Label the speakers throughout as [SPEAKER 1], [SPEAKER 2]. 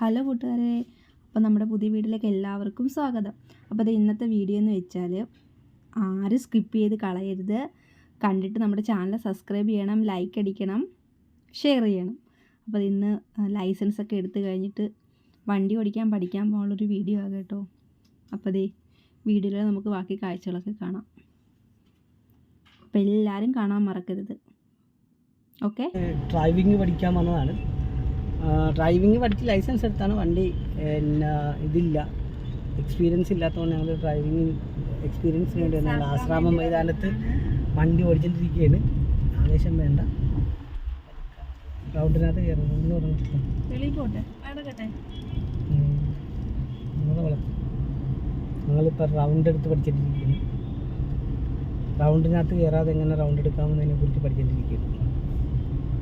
[SPEAKER 1] Hello കൂട്ടുകാരെ. അപ്പോൾ നമ്മുടെ പുതിയ വീട്ടിലേക്ക് എല്ലാവർക്കും സ്വാഗതം. അപ്പോൾ അത് ഇന്നത്തെ വീഡിയോ എന്ന് വെച്ചാൽ ആരും സ്കിപ്പ് ചെയ്ത് കളയരുത്. കണ്ടിട്ട് നമ്മുടെ ചാനൽ സബ്സ്ക്രൈബ് ചെയ്യണം ലൈക്ക് അടിക്കണം ഷെയർ ചെയ്യണം. അപ്പോൾ ഇന്ന് ലൈസൻസ് ഒക്കെ എടുത്തു കഴിഞ്ഞിട്ട് വണ്ടി ഓടിക്കാൻ പഠിക്കാൻ പോകാനുള്ളൊരു വീഡിയോ ആകാം കേട്ടോ. അപ്പോൾ അതേ വീഡിയോയിൽ നമുക്ക് ബാക്കി കാഴ്ചകളൊക്കെ കാണാം. അപ്പോൾ എല്ലാവരും കാണാൻ മറക്കരുത്. ഓക്കെ?
[SPEAKER 2] ഡ്രൈവിംഗ് പഠിക്കാൻ വന്നതാണ്. ഡ്രൈവിംഗ് പഠിച്ച് ലൈസൻസ് എടുത്താണ് വണ്ടി. പിന്നെ ഇതില്ല. എക്സ്പീരിയൻസ് ഇല്ലാത്തതുകൊണ്ട് ഞങ്ങൾ ഡ്രൈവിംഗ് എക്സ്പീരിയൻസിന് വേണ്ടി വന്നത്. ആശ്രാമം മൈതാനത്ത് വണ്ടി ഓടിച്ചിട്ടിരിക്കുകയാണ് ആവേശം വേണ്ട. റൗണ്ടിനകത്ത് കയറുന്നു എന്ന് പറഞ്ഞു ഞങ്ങളിപ്പോൾ റൗണ്ട് എടുത്ത് പഠിച്ചിട്ടിരിക്കുന്നു റൗണ്ടിനകത്ത് കയറാതെ എങ്ങനെ റൗണ്ട് എടുക്കാമെന്നതിനെ കുറിച്ച് പഠിച്ചിട്ടിരിക്കുന്നു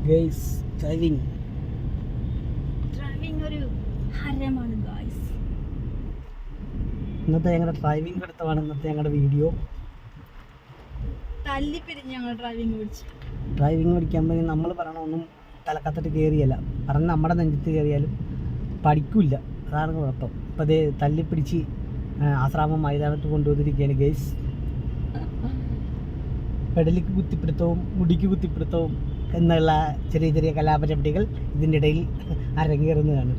[SPEAKER 2] ഗെയ്സ് ഡ്രൈവിംഗ്
[SPEAKER 1] ഒരു ഹരമാണ് ഗായ്സ്
[SPEAKER 2] ഇന്നത്തെ ഞങ്ങളുടെ ഡ്രൈവിംഗ് പഠിത്തമാണ് ഇന്നത്തെ ഞങ്ങളുടെ വീഡിയോ
[SPEAKER 1] തല്ലിപ്പിരിഞ്ഞ് ഞങ്ങൾ ഡ്രൈവിംഗ് പിടിച്ചു
[SPEAKER 2] ഡ്രൈവിംഗ് പഠിക്കാൻ പോയി നമ്മൾ പറയണമൊന്നും തലക്കത്തിട്ട് കയറിയല്ല പറഞ്ഞ് നമ്മുടെ നെഞ്ചത്ത് കയറിയാലും പഠിക്കില്ല. അതാണ് കുഴപ്പം. അപ്പം അതേ തല്ലിപ്പിടിച്ച് ആശ്രാമം മൈതാനത്ത് കൊണ്ടുവന്നിരിക്കുകയാണ് ഗേസ് പെടലിക്ക് കുത്തിപ്പിടുത്തവും മുടിക്ക് കുത്തിപ്പിടുത്തവും എന്നുള്ള ചെറിയ ചെറിയ കലാപരിപാടികൾ ഇതിന്റെ ഇടയിൽ അരങ്ങേറുന്നതാണ്.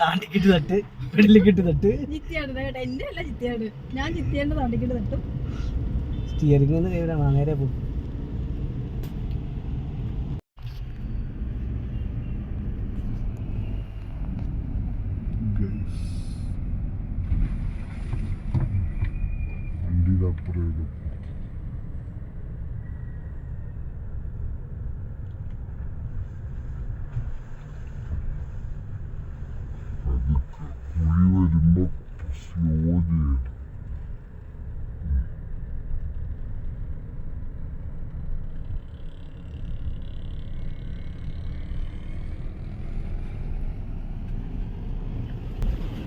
[SPEAKER 2] താണ്ടിക്കിട്ട് തട്ട് പെടലിക്കിട്ട് തട്ട്. സ്റ്റിയറിംഗ് എന്ന് കൈവിടാണ് നേരെ പോകും
[SPEAKER 3] വണ്ടിയുടെ അപ്പുറം സ്ലോ ചെയ്യണം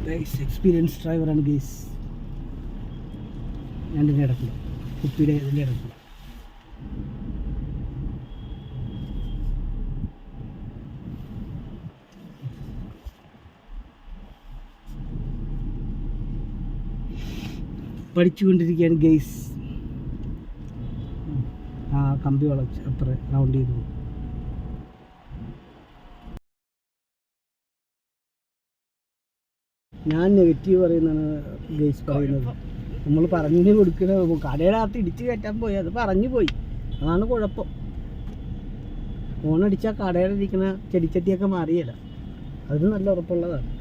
[SPEAKER 2] ഗൈസ് എക്സ്പീരിയൻസ് ഡ്രൈവറാണ് ഗൈസ് രണ്ടിന്റെ ഇടയ്ക്കില്ല കുപ്പിയുടെ ഇതിന്റെ ഇടയ്ക്കില്ല പഠിച്ചുകൊണ്ടിരിക്കുകയാണ് ഗെയ്സ്. ആ കമ്പി വളച്ച് അത്ര റൗണ്ട് ചെയ്തു. ഞാൻ നെഗറ്റീവ് പറയുന്നതാണ് ഗെയ്സ് പറയുന്നത്. നമ്മൾ പറഞ്ഞു കൊടുക്കണ കടയുടെ അകത്ത് ഇടിച്ച് കയറ്റാൻ പോയി. അത് പറഞ്ഞു പോയി. അതാണ് കുഴപ്പം. ഫോണടിച്ചാൽ കടയിലിരിക്കുന്ന ചെടിച്ചട്ടിയൊക്കെ മാറിയല്ല. അത് നല്ല ഉറപ്പുള്ളതാണ്.